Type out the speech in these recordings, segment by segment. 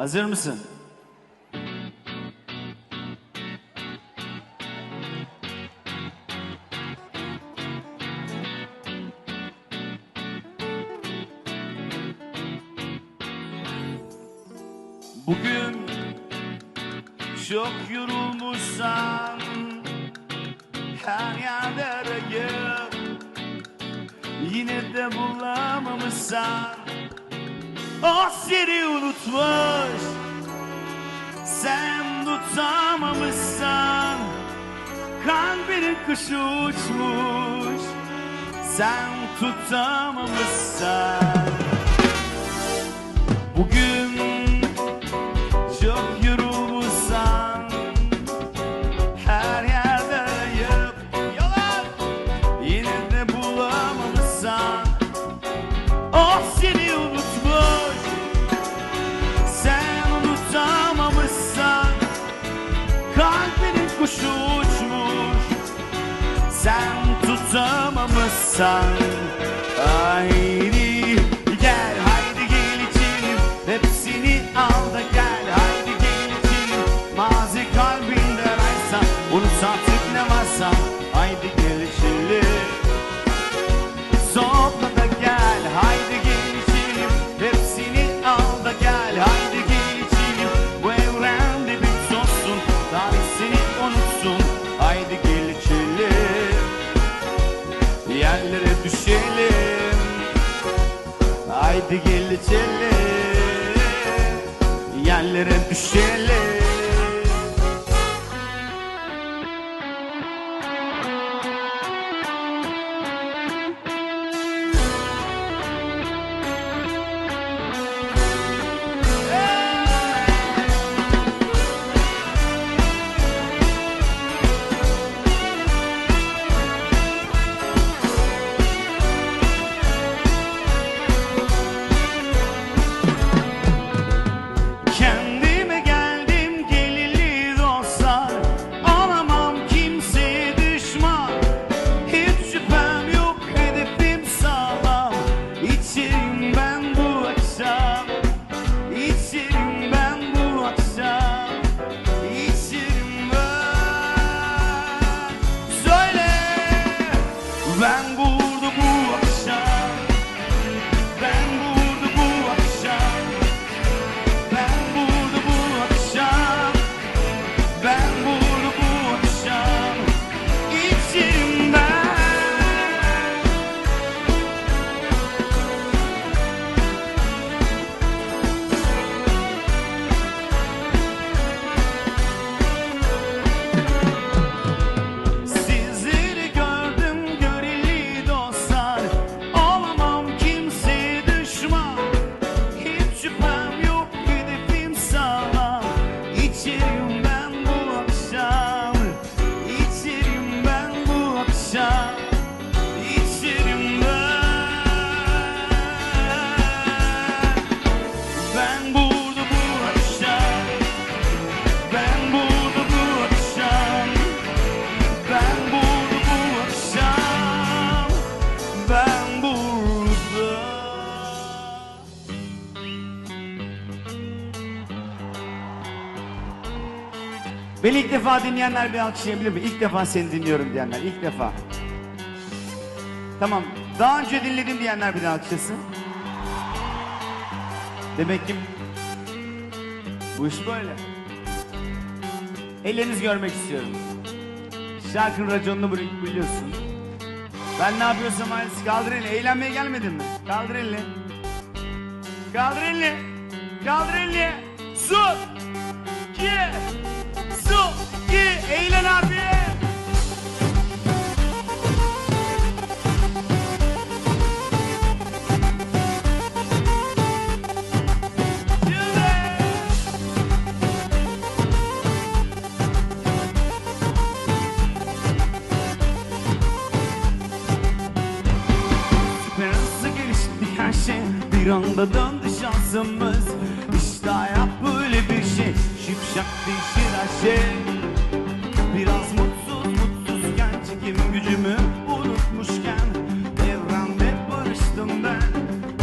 Hazır mısın? Bugün çok yorulmuşsan Her yerde arayıp Yine de bulamamışsan O seni unutmuş. Sen tutamamışsan Kalbinin kuşu uçmuş. Sen tutamamışsan. Bugün çok yorulmuşsan Her yerde arayıp Yalan. Yine de bulamamışsan. O seni kuşu uçmuş. Sen tutamamışsan Haydi Haydi gel içelim Yerlere düşelim Ben burada bu Beni ilk defa dinleyenler bir alkışlayabilir mi? İlk defa seni dinliyorum diyenler, ilk defa. Tamam, daha önce dinledim diyenler bir de alkışlasın. Demek ki bu iş böyle. Ellerinizi görmek istiyorum. Şarkının raconunu bili- biliyorsun. Ben ne yapıyorsam aynısı. Kaldır elini. Eğlenmeye gelmedin mi? Kaldır elini. Kaldır elini. Kaldır elini. Su. Ki. Su. Ki. Eğlen abi. Şey Bir anda döndü şansımız Şipşak değişir her şey. Biraz mutsuz mutsuzken Çekim gücümü unutmuşken Evrende barıştım ben.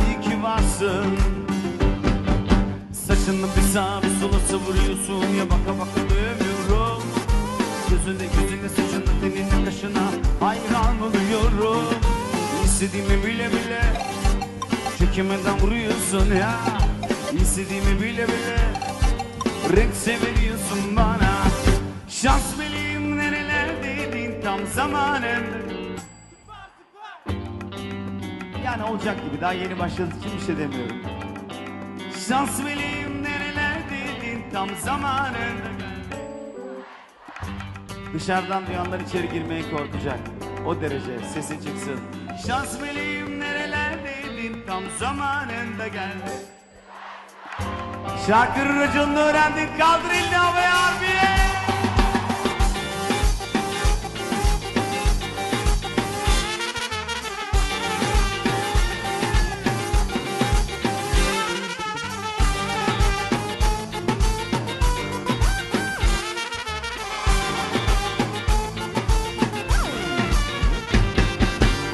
İyi ki varsın. Saçını bir sağa bir sola savuruyorsun. Ya baka baka dövmüyorum Gözüne gözüne saçını tenine kaşına hayran oluyorum. İstediğimi bile bile çekemeden vuruyorsun ya. İstediğimi bile bile renk severiyorsun bana. Şans bileyim nerelerdeydin tam zamanında Yani olacak gibi daha yeni başladık için bir şey demiyorum. Şans bileyim nerelerdeydin tam zamanında Dışarıdan duyanlar içeri girmeye korkacak. O derece sesi çıksın. Şans bileyim nerelerdeydin tam zamanında geldi Şarkının raconunu öğrendin kaldır elini havaya harbiye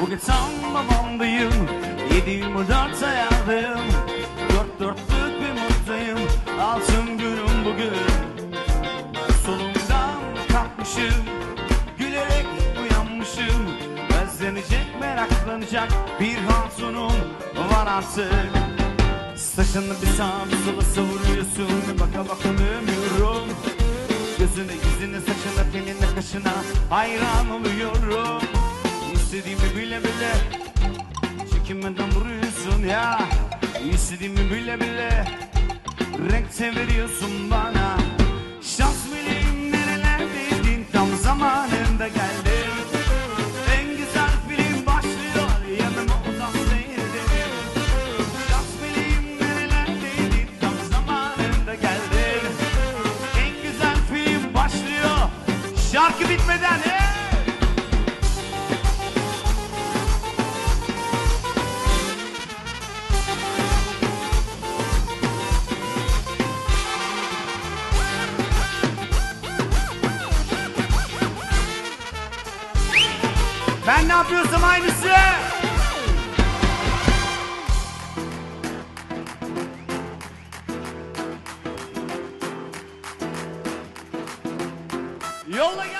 Bugün tam babamdayım. Yediğim dört ayağındayım bugün Solumdan Gülerek uyanmışım. Özlenecek meraklanacak Bir hatunum var artık. Saçını bir sağa bir sola savuruyorsun. Baka baka dönüyorum Gözüne yüzüne saçına tenine kaşına Hayran oluyorum. İstediğimi bile bile Çekinmeden vuruyorsun ya. İstediğimi bile bile Renk veriyorsun bana. Şans bileyim nerelerdeydin? Tam zamanında geldin Ben ne yapıyorsam aynısı. Yolla.